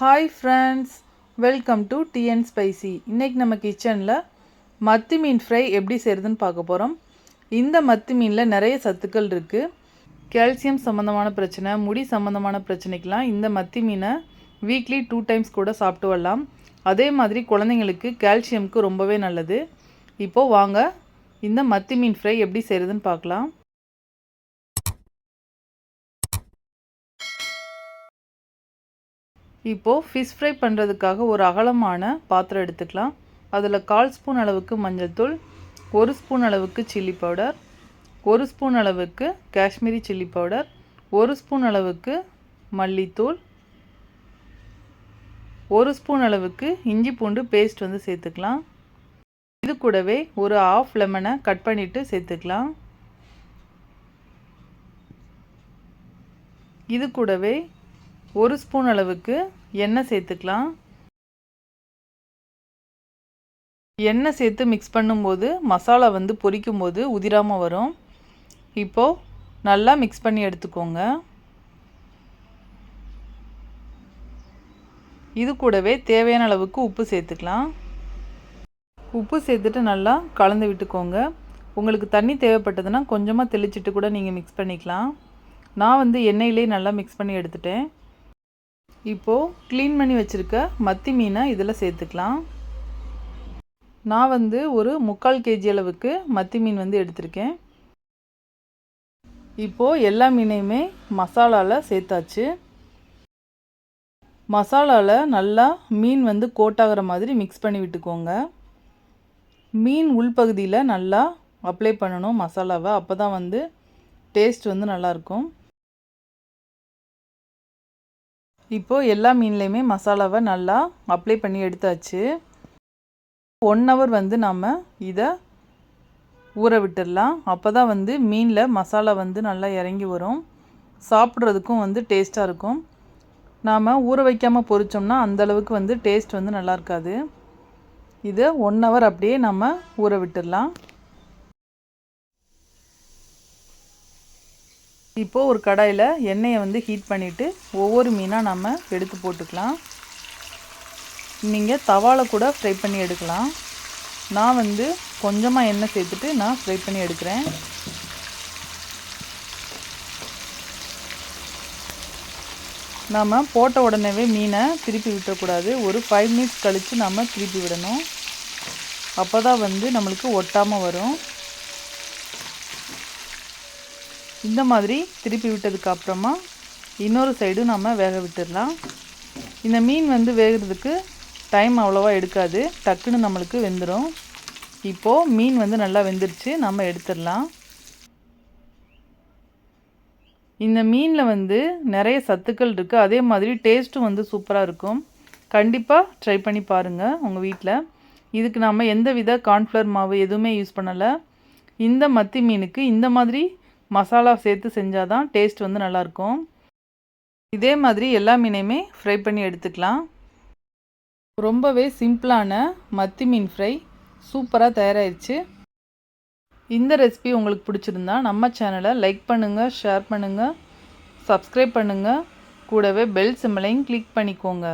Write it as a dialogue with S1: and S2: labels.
S1: Hi friends welcome to TN spicy இன்றைக்கி நம்ம கிச்சனில் மத்தி மீன் ஃப்ரை எப்படி செய்கிறதுன்னு பார்க்க போகிறோம் இந்த மத்தி மீனில் நிறைய சத்துக்கள் இருக்குது கால்சியம் சம்மந்தமான பிரச்சனை முடி சம்மந்தமான பிரச்சனைக்கெலாம் இந்த மத்தி மீனை வீக்லி டூ டைம்ஸ் கூட சாப்பிட்டு வரலாம். அதே மாதிரி குழந்தைங்களுக்கு கால்சியம்க்கு ரொம்பவே நல்லது. இப்போது வாங்க இந்த மத்தி மீன் ஃப்ரை எப்படி செய்கிறதுன்னு பார்க்கலாம். இப்போது ஃபிஷ் ஃப்ரை பண்ணுறதுக்காக ஒரு அகலமான பாத்திரம் எடுத்துக்கலாம். அதில் கால் ஸ்பூன் அளவுக்கு மஞ்சள் தூள் ஒரு ஸ்பூன் அளவுக்கு சில்லி பவுடர் ஒரு ஸ்பூன் அளவுக்கு காஷ்மீரி சில்லி பவுடர் ஒரு ஸ்பூன் அளவுக்கு மல்லித்தூள் ஒரு ஸ்பூன் அளவுக்கு இஞ்சி பூண்டு பேஸ்ட் வந்து சேர்த்துக்கலாம். இது கூடவே ஒரு ஆஃப் லெமனை கட் பண்ணிவிட்டு சேர்த்துக்கலாம். இது கூடவே ஒரு ஸ்பூன் அளவுக்கு எண்ணெய் சேர்த்துக்கலாம். எண்ணெய் சேர்த்து மிக்ஸ் பண்ணும்போது மசாலா வந்து பொரிக்கும் போது உதிராமல் வரும். இப்போது நல்லா மிக்ஸ் பண்ணி எடுத்துக்கோங்க. இது கூடவே தேவையான அளவுக்கு உப்பு சேர்த்துக்கலாம். உப்பு சேர்த்துட்டு நல்லா கலந்து விட்டுக்கோங்க. உங்களுக்கு தண்ணி தேவைப்பட்டதுன்னா கொஞ்சமாக தெளிச்சிட்டு கூட நீங்கள் மிக்ஸ் பண்ணிக்கலாம். நான் வந்து எண்ணெயிலே நல்லா மிக்ஸ் பண்ணி எடுத்துட்டேன். இப்போது க்ளீன் பண்ணி வச்சுருக்க மத்தி மீனை இதில் சேர்த்துக்கலாம். நான் வந்து ஒரு முக்கால் கேஜி அளவுக்கு மத்தி மீன் வந்து எடுத்திருக்கேன். இப்போது எல்லா மீனையுமே மசாலாவில் சேர்த்தாச்சு. மசாலாவில் நல்லா மீன் வந்து கோட்டாகிற மாதிரி மிக்ஸ் பண்ணி விட்டுக்கோங்க. மீன் உள்பகுதியில் நல்லா அப்ளை பண்ணணும் மசாலாவை. அப்போ தான் வந்து டேஸ்ட் வந்து நல்லாயிருக்கும் இப்போது எல்லா மீன்லேயுமே மசாலாவை நல்லா அப்ளை பண்ணி எடுத்தாச்சு. ஒன் ஹவர் வந்து நம்ம இதை ஊற விட்டுடலாம் அப்போ தான் வந்து மீனில் மசாலா வந்து நல்லா இறங்கி வரும். சாப்பிட்றதுக்கும் வந்து டேஸ்ட்டாக இருக்கும். நாம் ஊற வைக்காமல் பொரித்தோம்னா அந்தளவுக்கு வந்து டேஸ்ட் வந்து நல்லா இருக்காது. இதை ஒன் ஹவர் அப்படியே நம்ம ஊற விட்டுடலாம் இப்போது ஒரு கடாயில் எண்ணெயை வந்து ஹீட் பண்ணிவிட்டு ஒவ்வொரு மீனாக நம்ம எடுத்து போட்டுக்கலாம். நீங்கள் தவாவில் கூட ஃப்ரை பண்ணி எடுக்கலாம். நான் வந்து கொஞ்சமாக எண்ணெய் சேர்த்துட்டு நான் ஃப்ரை பண்ணி எடுக்கிறேன். நாம் போட்ட உடனேவே மீனை திருப்பி விட்டக்கூடாது. ஒரு ஃபைவ் மினிட்ஸ் கழித்து நம்ம திருப்பி விடணும். அப்போ தான் வந்து நம்மளுக்கு ஒட்டாமல் வரும். இந்த மாதிரி திருப்பி விட்டதுக்கு அப்புறமா இன்னொரு சைடும் நம்ம வேக விட்டுடலாம். இந்த மீன் வந்து வேகிறதுக்கு டைம் அவ்வளோவா எடுக்காது. டக்குன்னு நம்மளுக்கு வெந்துடும் இப்போது மீன் வந்து நல்லா வெந்துருச்சு. நம்ம எடுத்துடலாம். இந்த மீனில் வந்து நிறைய சத்துக்கள் இருக்குது அதே மாதிரி டேஸ்ட்டும் வந்து சூப்பராக இருக்கும். கண்டிப்பாக ட்ரை பண்ணி பாருங்கள் உங்கள் வீட்டில் இதுக்கு நம்ம எந்த வித கார்ன்ஃப்ளவர் மாவு எதுவுமே யூஸ் பண்ணலை. இந்த மத்தி மீனுக்கு இந்த மாதிரி மசாலா சேர்த்து செஞ்சால் தான் டேஸ்ட் வந்து நல்லாயிருக்கும். இதே மாதிரி எல்லா மீனையுமே ஃப்ரை பண்ணி எடுத்துக்கலாம். ரொம்பவே சிம்பிளான மத்தி மீன் ஃப்ரை சூப்பராக தயாராகிடுச்சு இந்த ரெசிபி உங்களுக்கு பிடிச்சிருந்தா நம்ம சேனலை லைக் பண்ணுங்கள் ஷேர் பண்ணுங்கள் சப்ஸ்கிரைப் பண்ணுங்கள் கூடவே பெல் சிம்மலையும் கிளிக் பண்ணிக்கோங்க.